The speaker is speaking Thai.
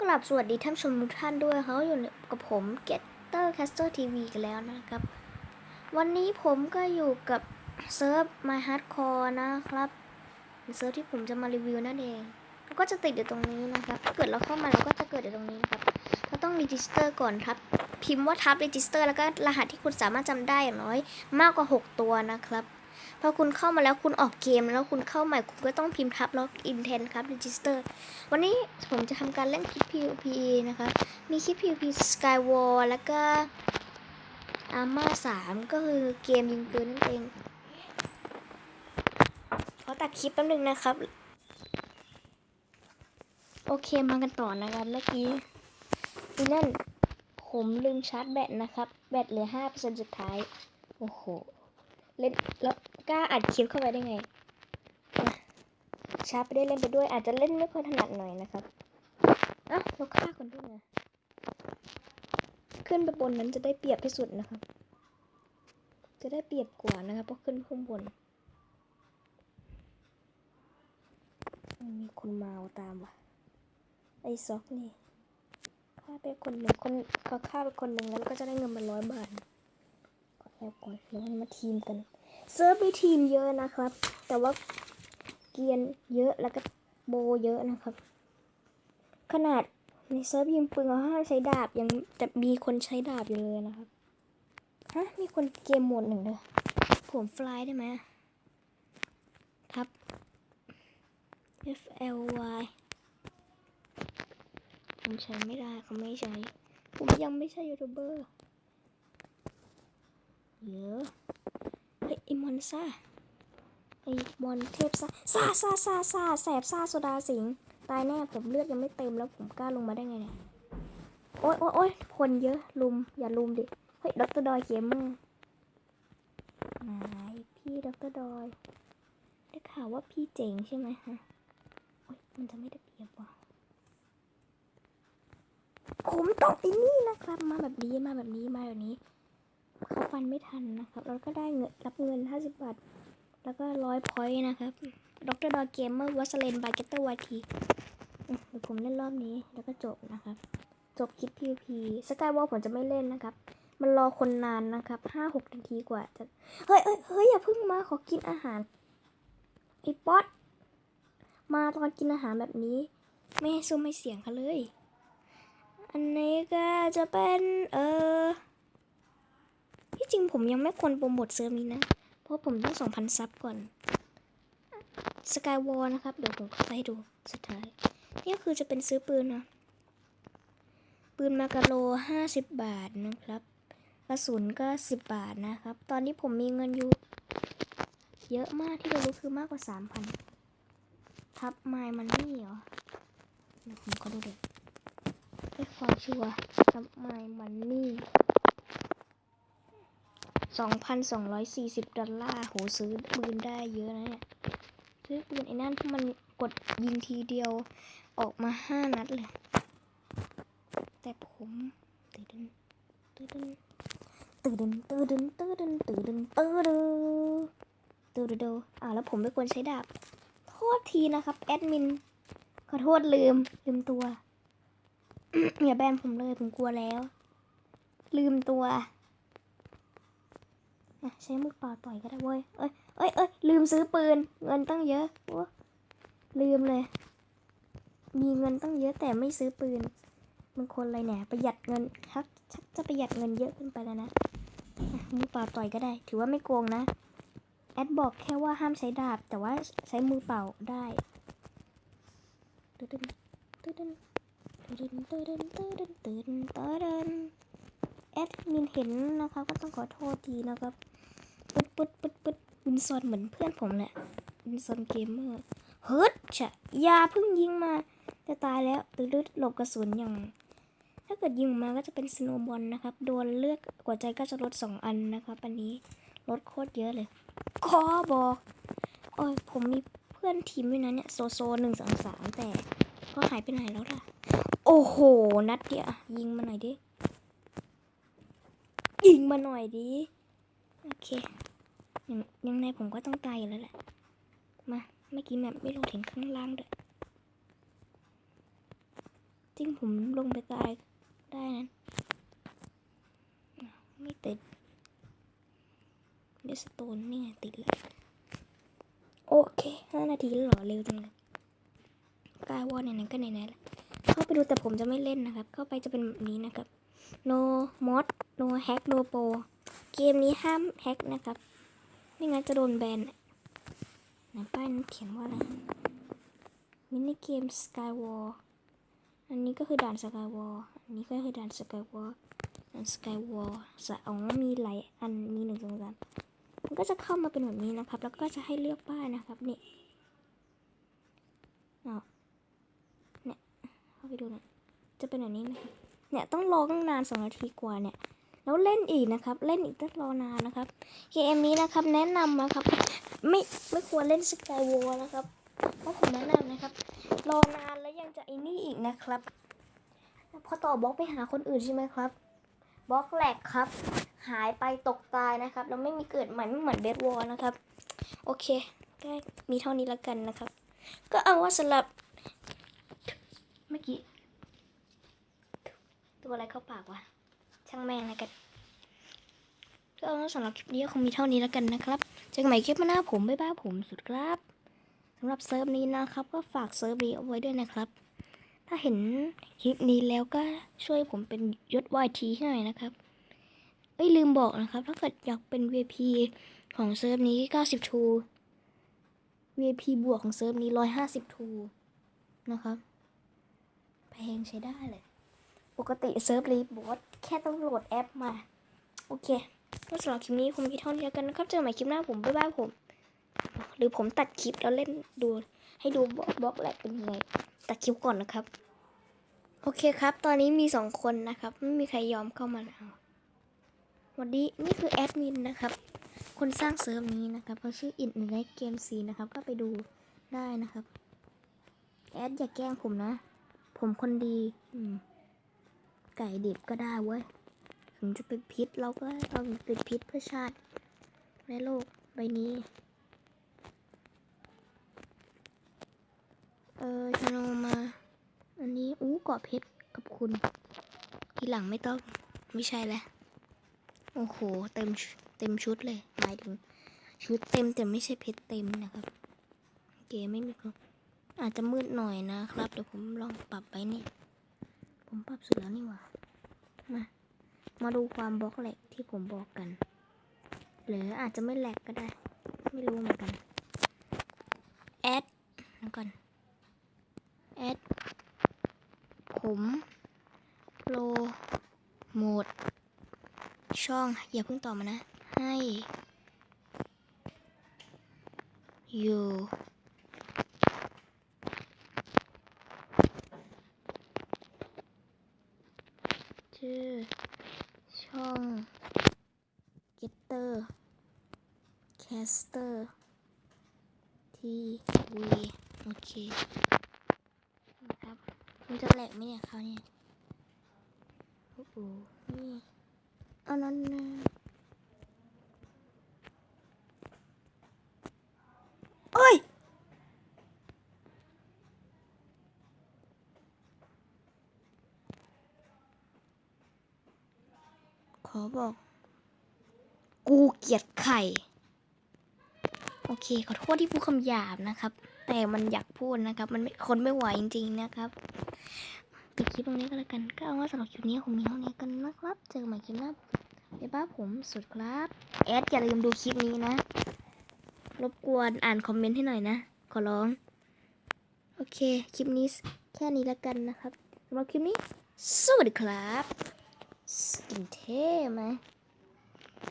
กลับสวัสดีท่านชมทุกท่านด้วยเขาอยู่กับผม Getter Caster TV กันแล้วนะครับ วันนี้ผมก็อยู่กับเซิร์ฟ My Hardcore นะครับเซิร์ฟที่ผมจะมารีวิวนั่นเองก็จะติดอยู่ตรงนี้นะครับ ถ้าเกิดเราเข้ามาเราก็จะเกิดอยู่ตรงนี้ครับเราต้องรีจิสเตอร์ก่อนครับ พิมพ์ว่าทับรีจิสเตอร์แล้วก็รหัสที่คุณสามารถจำได้อย่างน้อย มากกว่า 6 ตัวนะครับ พอคุณเข้ามาแล้วคุณออกเกมแล้วคุณเข้าใหม่คุณก็ต้องพิมพ์ทับแล้วอินเทนครับรีจิสเตอร์วันนี้ผมจะทำการเล่นคลิป PVP นะคะ มีคลิป PVP Skywall แล้วก็ Arma 3ก็คือเกมยิงปืนนั่นเองขอตัดคลิปแป๊บนึงนะครับ โอเคมากันต่อนะครับเมื่อกี้อีนั่นผมลืมชาร์จแบตนะครับ แบตเหลือ5%สุดท้าย โอ้โห เล่นแล้ว กล้าอัดคลิปเข้าไปได้ไงชาร์จไปได้เล่นไปด้วย อาจจะเล่นไม่ค่อยถนัดหน่อยนะครับอะเราฆ่าคนด้วยนะขึ้นไปบนนั้นจะได้เปรียบที่สุดนะครับ จะได้เปรียบกว่านะครับเพราะขึ้นข้างบนมีคนมาเอาตามว่ะ ไอ้ซอกนี่ฆ่าไปคนหนึ่งคนเขาฆ่าไปคนหนึ่งแล้วก็จะได้เงินมาร้อยบาทขอแอบก่อนแล้วมาทีมกัน เซิร์ฟมีทีมเยอะนะครับ แต่ว่าเกียนเยอะแล้วก็โบเยอะนะครับ ขนาดในเซิร์ฟยิงปืนเขาห้ามใช้ดาบยังแต่มีคนใช้ดาบอยู่เลยนะครับฮะมีคนเกมหมดหนึ่งเลยผมฟลายได้ไหมครับ F L Y ผมใช้ไม่ได้เขาไม่ใช้ ผมยังไม่ใช่ยูทูบเบอร์เยอะ มอนซ่าไอ้บอลเทพซ่าซาซาซาซาแสบซาโซดาสิง ตายแน่ผมเลือดยังไม่เต็มแล้วผมกล้าลงมาได้ไงเนี่ยโอ๊ยโอ๊ยโอ๊ยคนเยอะลุม อย่าลุมดิ เฮ้ยด็อกเตอร์ดอยเกมเมอร์นายพี่ด็อกเตอร์ดอยได้ข่าวว่าพี่เจ๋งใช่ไหมฮะโอ๊ยมันจะไม่ได้เปรียบว่ะผมต้องไอ้นี่นะครับ มาแบบนี้มาแบบนี้มาแบบนี้ เขาฟันไม่ทันนะครับแล้วก็ได้เงินรับเงิน 50 บาท แล้วก็ร้อยพอยต์นะครับดรดอเกมเมอร์วัสเลนบาเกตเตอร์วาทีเดี๋ยวผมเล่นรอบนี้แล้วก็จบนะครับ จบคลิป PVP สกายวอลผมจะไม่เล่นนะครับ มันรอคนนานนะครับห้าหกนาทีกว่าจะ เฮ้ยเฮ้ยเฮ้ยอย่าเพิ่งมาขอกินอาหารไอ้ป๊อตมาตอนกินอาหารแบบนี้ ไม่ให้ซูมไม่เสียงเขาเลย อันนี้ก็จะเป็นเออ ที่จริงผมยังไม่ควรโปรโมทเซิร์ฟนี้นะ เพราะผมต้องสองพันซับก่อนสกายวอลนะครับ เดี๋ยวผมเข้าไปให้ดูสุดท้าย นี่คือจะเป็นซื้อปืนนะปืนมากาโลห้าสิบบาทนะครับกระสุนก็สิบบาทนะครับ ตอนนี้ผมมีเงินอยู่ เยอะมากที่เรารู้คือมากกว่าสามพันทับไมมันนี่เหรอเดี๋ยวผมขอดูเด็กให้ความชัวร์ทับไมมันนี่ 2,240 ดอลลาร์โหซื้อปืนได้เยอะนะเนี่ย ซื้อปืนไอ้นั่นที่มันกดยิงทีเดียวออกมาห้านัดเลย แต่ผมตื่นตื่นตื่นตื่นตื่นตื่นตื่นตื่นตื่นตื่นตื่นอ่าแล้วผมไม่ควรใช้ดาบ โทษทีนะครับ แอดมิน ขอโทษลืม ลืมตัวอย่าแบนผมเลยผมกลัวแล้ว ลืมตัว อะใช้มือเปล่าต่อยก็ได้เว้ย เอ้ยเอ้ยเอ้ยลืมซื้อปืน เงินตั้งเยอะโอ้ลืมเลย มีเงินตั้งเยอะแต่ไม่ซื้อปืนมันคนอะไรเนี่ยประหยัดเงินชักชักจะประหยัดเงินเยอะขึ้นไปแล้วนะมือเปล่าต่อยก็ได้ ถือว่าไม่โกงนะ แอดบอกแค่ว่าห้ามใช้ดาบ แต่ว่าใช้มือเปล่าได้ตื่นตื่นตื่นตื่นตื่นตื่นตื่นตื่นตื่นแอดมินเห็นนะคะก็ต้องขอโทษทีนะครับ ปึ๊ดปึ๊ดปึ๊ดวินซอนเหมือนเพื่อนผมแหละวินซอนเกมเมอร์เฮิร์ตชะยาเพิ่งยิงมาจะตายแล้วตืดหลบกระสุนอย่างถ้าเกิดยิงออกมาก็จะเป็นสโนบอลนะครับ โดนเลือกหัวใจก็จะลดสองอันนะครับ อันนี้ลดโคตรเยอะเลยขอบอกโอ้ยผมมีเพื่อนทีมด้วยนะเนี่ย โซโซหนึ่งสองสามแต่ก็หายไปไหนแล้วล่ะ โอ้โห นัดเดียวยิงมาหน่อยดิ ยิงมาหน่อยดิ โอเค ยังไงผมก็ต้องตายอยู่แล้วแหละ มาเมื่อกี้แมปไม่ลงถึงข้างล่างด้วยจริงผมลงไปตายได้นั้นไม่ติดเดสโตนนี่ไงติดแล้วโอเคห้านาทีแล้วเหรอเร็วจังเลยกายวอลไหนๆก็ไหนๆแล้วเข้าไปดูแต่ผมจะไม่เล่นนะครับ เข้าไปจะเป็นแบบนี้นะครับ no mod no hack no pro เกมนี้ห้ามแฮกนะครับ ไม่งั้นจะโดนแบนไหนป้ายนั้นเขียนว่าอะไร มินิเกม Skywall อันนี้ก็คือด่าน Skywall อันนี้ก็คือด่าน Skywall ด่าน Skywall สะอ๋อมีหลายอัน มีหนึ่งสองสามมันก็จะเข้ามาเป็นแบบนี้นะครับ แล้วก็จะให้เลือกป้ายนะครับนี่เอาเนี่ยเข้าไปดูหน่อยจะเป็นแบบนี้นะครับเนี่ยต้องรอตั้งนานสองนาทีกว่าเนี่ย แล้วเล่นอีกนะครับ เล่นอีกต้องรอนานนะครับ เกมนี้นะครับแนะนำนะครับ ไม่ไม่ควรเล่นสกายวอลนะครับเพราะผมแนะนำนะครับ รอนานแล้วยังจะไอ้นี่อีกนะครับ พอต่อบล็อกไปหาคนอื่นใช่ไหมครับบล็อกแหลกครับ หายไปตกตายนะครับแล้วไม่มีเกิดใหม่ไม่เหมือนเดดวอลนะครับ โอเคก็มีเท่านี้แล้วกันนะครับ ก็เอาว่าสำหรับเมื่อกี้ตัวอะไรเข้าปากวะ ช่างแม่งนะกันก็เอาสำหรับคลิปนี้ก็คงมีเท่านี้แล้วกันนะครับ เจอกันใหม่คลิปหน้าผม บ๊ายบายผมสุดครับสำหรับเซิร์ฟนี้นะครับ ก็ฝากเซิร์ฟนี้เอาไว้ด้วยนะครับ ถ้าเห็นคลิปนี้แล้วก็ช่วยผมเป็นยศ YT ให้หน่อยนะครับเอ้ยลืมบอกนะครับ ถ้าเกิดอยากเป็น VIP ของเซิร์ฟนี้ 90ทู VIP บวกของเซิร์ฟนี้ 150ทูนะครับ แพงใช้ได้เลย ปกติเซิร์ฟรีบอสแค่ต้องโหลดแอปมา โอเคก็สำหรับคลิปนี้คงมีเท่านี้กันนะครับ เจอกันใหม่คลิปหน้าผม บ๊ายบายผม หรือผมตัดคลิปแล้วเล่นดู ให้ดูบล็อกบล็อกแหลกเป็นยังไง ตัดคลิปก่อนนะครับ โอเคครับ ตอนนี้มีสองคนนะครับ ไม่มีใครยอมเข้ามาแล้วสวัสดีนี่คือแอดมินนะครับ คนสร้างเซิร์ฟนี้นะครับเขาชื่ออินในเกมซีนะครับ ก็ไปดูได้นะครับ แอดอย่าแกล้งผมนะ ผมคนดี อืม ไก่ดิบก็ได้เว้ย ถึงจะติดพิษเราก็ต้องติดพิษเพื่อชาติในโลกใบนี้ เออชโนมา อันนี้อู้เกาะเพชรกับคุณ ทีหลังไม่ต้อง ไม่ใช่แล้ว โอ้โห เต็มเต็มชุดเลย หมายถึง ชุดเต็มแต่ไม่ใช่เพชรเต็มนะครับ เกมไม่มีครับอาจจะมืดหน่อยนะครับ เดี๋ยวผมลองปรับไปนี่ ผมปรับสุดแล้วนี่หว่า มา มาดูความบล็อกแหลกที่ผมบอกกัน หรืออาจจะไม่แหลกก็ได้ ไม่รู้เหมือนกัน แอดแล้วก่อน แอด ผมโปรโมทช่อง อย่าเพิ่งตอบมานะ ให้ อยู่ ชื่อ ช่อง Getter Caster TV โอเคนะครับมันจะแหลกไหมเนี่ยคราวนี้โอ้โหนี่เอานั้นนะเอ้ยขอบอก เกียดไข่ โอเค ขอโทษที่พูดคำหยาบนะครับ แต่มันอยากพูดนะครับ มันคนไม่ไหวจริง ๆ นะครับปิดคลิปตรงนี้ก็แล้วกัน ก็เอาว่าสำหรับคลิปนี้ผมมีเท่านี้กันนะครับ เจอกันใหม่คลิปหน้าบ๊ายบายผมสุดครับ แอดอย่าลืมดูคลิปนี้นะ รบกวนอ่านคอมเมนต์ให้หน่อยนะ ขอร้อง โอเค คลิปนี้แค่นี้แล้วกันนะครับสำหรับคลิปนี้ สวัสดีครับสกินเท่ไหม